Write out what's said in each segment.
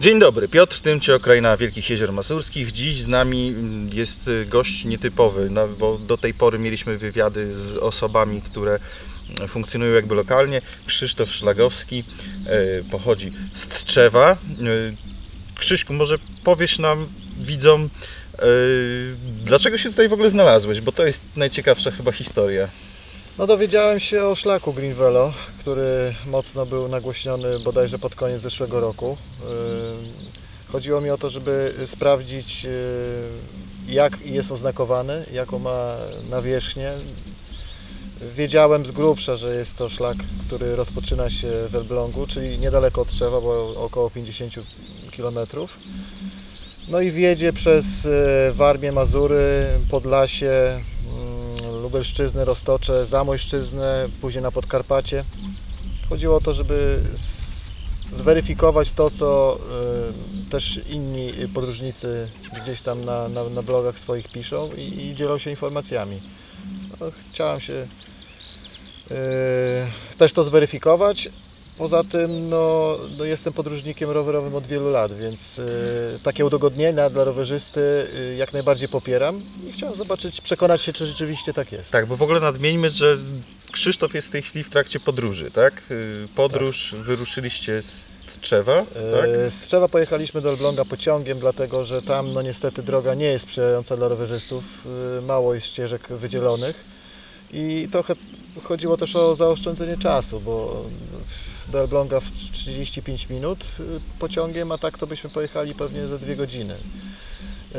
Dzień dobry, Piotr Tymcio, Kraina Wielkich Jezior Masurskich. Dziś z nami mm, jest y, gość nietypowy, no, bo do tej pory mieliśmy wywiady z osobami, które mm, funkcjonują jakby lokalnie. Krzysztof Szlagowski y, pochodzi z Tczewa. Y, Krzyśku, może powiesz nam, widzom, y, dlaczego się tutaj w ogóle znalazłeś, bo to jest najciekawsza chyba historia. No dowiedziałem się o szlaku Green Velo, który mocno był nagłośniony bodajże pod koniec zeszłego roku. Chodziło mi o to, żeby sprawdzić yy, jak jest oznakowany, jaką ma nawierzchnię. Wiedziałem z grubsza, że jest to szlak, który rozpoczyna się w Elblągu, czyli niedaleko od Trzewa, bo około 50 km. No i wiedzie przez yy, Warmię, Mazury, Podlasie, Lubelszczyznę, Roztocze, Zamojszczyznę, później na Podkarpacie. Chodziło o to, żeby zweryfikować to, co y, też inni podróżnicy gdzieś tam na, na, na blogach swoich piszą i, i dzielą się informacjami. No, chciałem się y, też to zweryfikować. Poza tym no, no jestem podróżnikiem rowerowym od wielu lat, więc y, takie udogodnienia dla rowerzysty y, jak najbardziej popieram i chciałem zobaczyć, przekonać się, czy rzeczywiście tak jest. Tak, bo w ogóle nadmieńmy, że Krzysztof jest w tej chwili w trakcie podróży, tak? Y, Podróż wyruszyliście z Tczewa, tak? E, Z Trzewa pojechaliśmy do Elbląga pociągiem, dlatego że tam no niestety droga nie jest sprzyjająca dla rowerzystów. E, Mało jest ścieżek wydzielonych i trochę chodziło też o zaoszczędzenie czasu, bo do Elbląga w 35 minut e, pociągiem, a tak to byśmy pojechali pewnie za dwie godziny. E,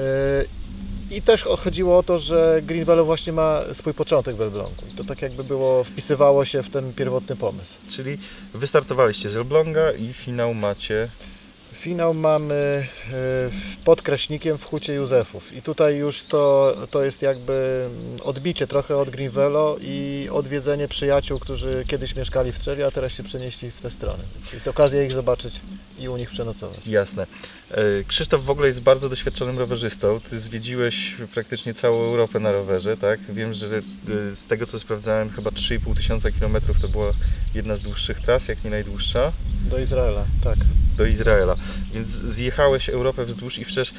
I też chodziło o to, że Green Valley właśnie ma swój początek w Elblągu. I to tak jakby było, wpisywało się w ten pierwotny pomysł. Czyli wystartowaliście z Elbląga i finał macie. Finał mamy e, pod Kraśnikiem w Hucie Józefów i tutaj już to, to jest jakby odbicie trochę od Green Velo i odwiedzenie przyjaciół, którzy kiedyś mieszkali w Trzewie, a teraz się przenieśli w tę stronę. Więc Jest okazja ich zobaczyć i u nich przenocować. Jasne. E, Krzysztof w ogóle jest bardzo doświadczonym rowerzystą. Ty zwiedziłeś praktycznie całą Europę na rowerze, tak? Wiem, że e, z tego co sprawdzałem, chyba 3,5 tysiąca kilometrów to była jedna z dłuższych tras, jak nie najdłuższa, Do Izraela, tak. do Izraela. Więc zjechałeś Europę wzdłuż i wszerz.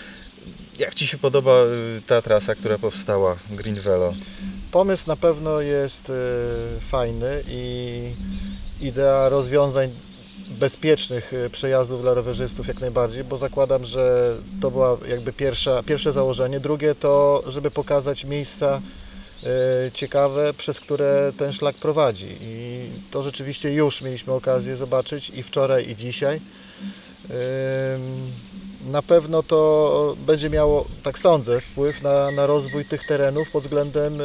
Jak Ci się podoba e, ta trasa, która powstała, Green Velo? Pomysł na pewno jest e, fajny i idea rozwiązań bezpiecznych e, przejazdów dla rowerzystów jak najbardziej, bo zakładam, że to była jakby pierwsza, pierwsze założenie. Drugie to, żeby pokazać miejsca ciekawe, przez które ten szlak prowadzi. I to rzeczywiście już mieliśmy okazję zobaczyć i wczoraj, i dzisiaj. Na pewno to będzie miało, tak sądzę, wpływ na, na rozwój tych terenów pod względem y,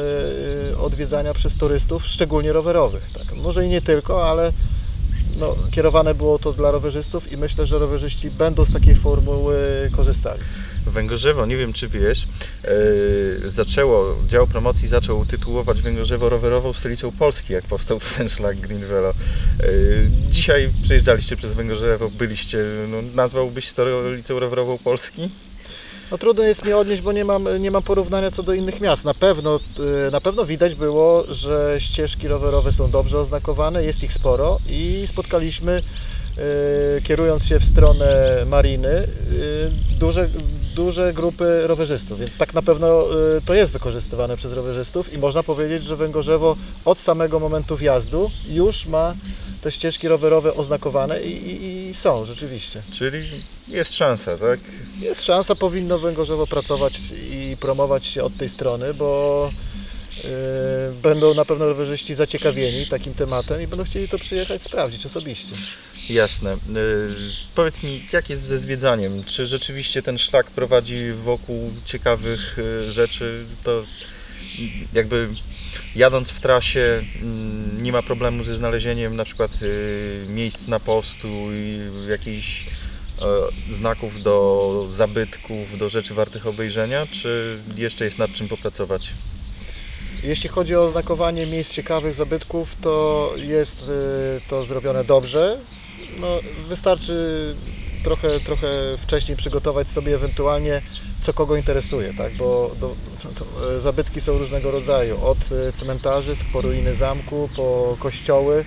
y, odwiedzania przez turystów, szczególnie rowerowych. Tak. Może i nie tylko, ale no, kierowane było to dla rowerzystów i myślę, że rowerzyści będą z takiej formuły korzystali. Węgorzewo, nie wiem czy wiesz, e, zaczęło, dział promocji zaczął tytułować Węgorzewo rowerową stolicą Polski, jak powstał ten szlak Green Velo. E, dzisiaj przejeżdżaliście przez Węgorzewo, byliście, no, nazwałbyś stolicą rowerową Polski? No trudno jest mi odnieść, bo nie mam, nie mam porównania co do innych miast. Na pewno, y, na pewno widać było, że ścieżki rowerowe są dobrze oznakowane, jest ich sporo i spotkaliśmy, kierując się w stronę mariny, y, duże, duże grupy rowerzystów, więc tak na pewno y, to jest wykorzystywane przez rowerzystów i można powiedzieć, że Węgorzewo od samego momentu wjazdu już ma te ścieżki rowerowe oznakowane i, i, i są rzeczywiście. Czyli jest szansa, tak? Jest szansa, powinno Węgorzewo pracować i promować się od tej strony, bo yy, będą na pewno rowerzyści zaciekawieni takim tematem i będą chcieli to przyjechać sprawdzić osobiście. Jasne. E, powiedz mi, jak jest ze zwiedzaniem? Czy rzeczywiście ten szlak prowadzi wokół ciekawych e, rzeczy? To jakby jadąc w trasie mm, nie ma problemu ze znalezieniem na przykład e, miejsc na postu i jakichś e, znaków do zabytków, do rzeczy wartych obejrzenia, czy jeszcze jest nad czym popracować? Jeśli chodzi o oznakowanie miejsc ciekawych, zabytków, to jest to zrobione dobrze. No, wystarczy trochę, trochę wcześniej przygotować sobie ewentualnie co kogo interesuje, tak? bo do, e, zabytki są różnego rodzaju, od e, cmentarzy, po ruiny zamku, po kościoły.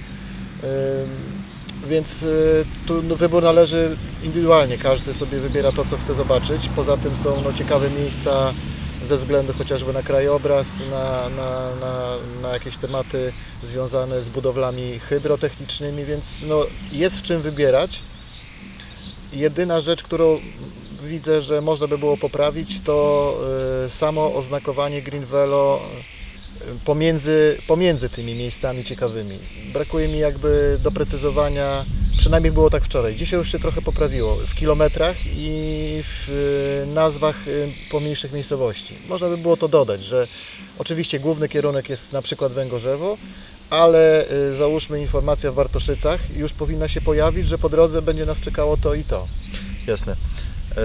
Więc y, tu no, wybór należy indywidualnie, każdy sobie wybiera to, co chce zobaczyć. Poza tym są no, ciekawe miejsca ze względu chociażby na krajobraz, na, na, na, na jakieś tematy związane z budowlami hydrotechnicznymi, więc no, jest w czym wybierać. Jedyna rzecz, którą widzę, że można by było poprawić, to y, samo oznakowanie Green Velo y, pomiędzy, pomiędzy tymi miejscami ciekawymi. Brakuje mi jakby doprecyzowania, przynajmniej było tak wczoraj. Dzisiaj już się trochę poprawiło w kilometrach i w y, nazwach y, pomniejszych miejscowości. Można by było to dodać, że oczywiście główny kierunek jest na przykład Węgorzewo, ale y, załóżmy informacja w Wartoszycach już powinna się pojawić, że po drodze będzie nas czekało to i to. Jasne. E,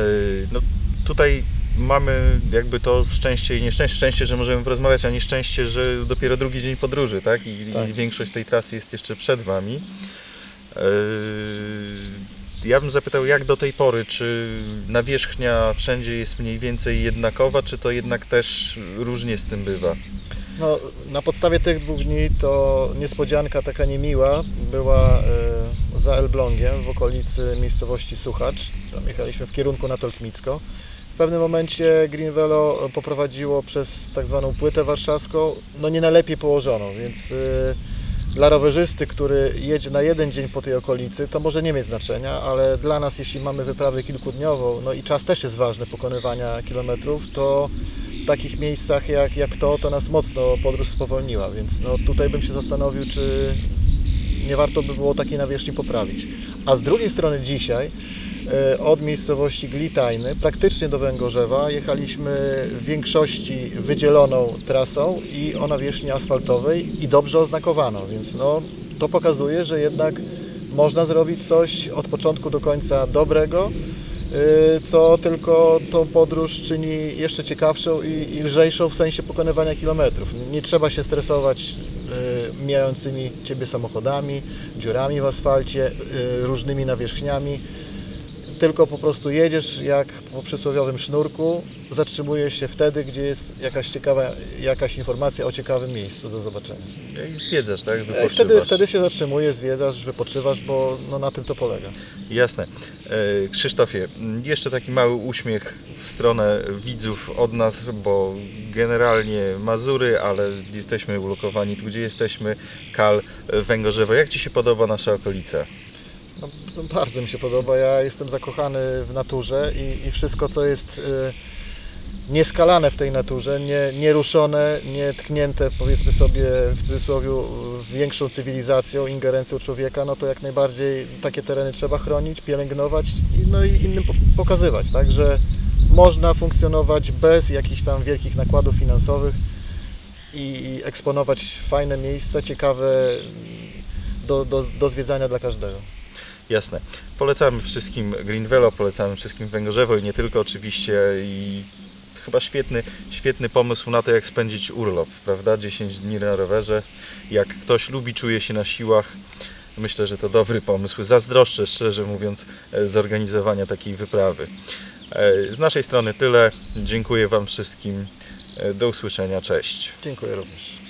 No, tutaj mamy jakby to szczęście i nieszczęście. Szczęście, że możemy porozmawiać, a nieszczęście, że dopiero drugi dzień podróży, tak? I, Tak. i większość tej trasy jest jeszcze przed Wami. E, Ja bym zapytał, jak do tej pory, czy nawierzchnia wszędzie jest mniej więcej jednakowa, czy to jednak też różnie z tym bywa? No, na podstawie tych dwóch dni to niespodzianka taka niemiła była e, za Elblągiem w okolicy miejscowości Suchacz. Tam jechaliśmy w kierunku na Tolkmicko. W pewnym momencie Green Velo poprowadziło przez tak zwaną płytę warszawską, no nie najlepiej położoną, więc e, dla rowerzysty, który jedzie na jeden dzień po tej okolicy, to może nie mieć znaczenia, ale dla nas, jeśli mamy wyprawę kilkudniową, no i czas też jest ważny pokonywania kilometrów, to w takich miejscach jak, jak to, to nas mocno podróż spowolniła, więc no tutaj bym się zastanowił, czy nie warto by było takiej nawierzchni poprawić. A z drugiej strony dzisiaj od miejscowości Glitajny praktycznie do Węgorzewa jechaliśmy w większości wydzieloną trasą i o nawierzchni asfaltowej i dobrze oznakowaną, więc no, to pokazuje, że jednak można zrobić coś od początku do końca dobrego, y, co tylko tą podróż czyni jeszcze ciekawszą i, i lżejszą w sensie pokonywania kilometrów. Nie trzeba się stresować y, mijającymi Ciebie samochodami, dziurami w asfalcie, y, różnymi nawierzchniami, tylko po prostu jedziesz jak po przysłowiowym sznurku, zatrzymujesz się wtedy, gdzie jest jakaś ciekawa, jakaś informacja o ciekawym miejscu do zobaczenia. I zwiedzasz, tak? Wtedy, Wypoczywasz. wtedy się zatrzymujesz, zwiedzasz, wypoczywasz, bo no, na tym to polega. Jasne. E, Krzysztofie, jeszcze taki mały uśmiech w stronę widzów od nas, bo generalnie Mazury, ale jesteśmy ulokowani tu, gdzie jesteśmy, Kal, e, Węgorzewo. Jak Ci się podoba nasza okolica? No, no, bardzo mi się podoba. Ja jestem zakochany w naturze i, i wszystko, co jest y, nieskalane w tej naturze, nie, nieruszone, nie tknięte, powiedzmy sobie w cudzysłowie, większą cywilizacją, ingerencją człowieka, no to jak najbardziej takie tereny trzeba chronić, pielęgnować i, no i innym po- pokazywać. Także można funkcjonować bez jakichś tam wielkich nakładów finansowych i, i eksponować fajne miejsca, ciekawe do, do, do zwiedzania dla każdego. Jasne. Polecamy wszystkim Green Velo, polecamy wszystkim Węgorzewo i nie tylko oczywiście i chyba świetny, świetny pomysł na to, jak spędzić urlop, prawda? 10 dni na rowerze. Jak ktoś lubi, czuje się na siłach, myślę, że to dobry pomysł. Zazdroszczę, szczerze mówiąc, e, zorganizowania takiej wyprawy. E, Z naszej strony tyle. Dziękuję Wam wszystkim. E, Do usłyszenia. Cześć. Dziękuję również.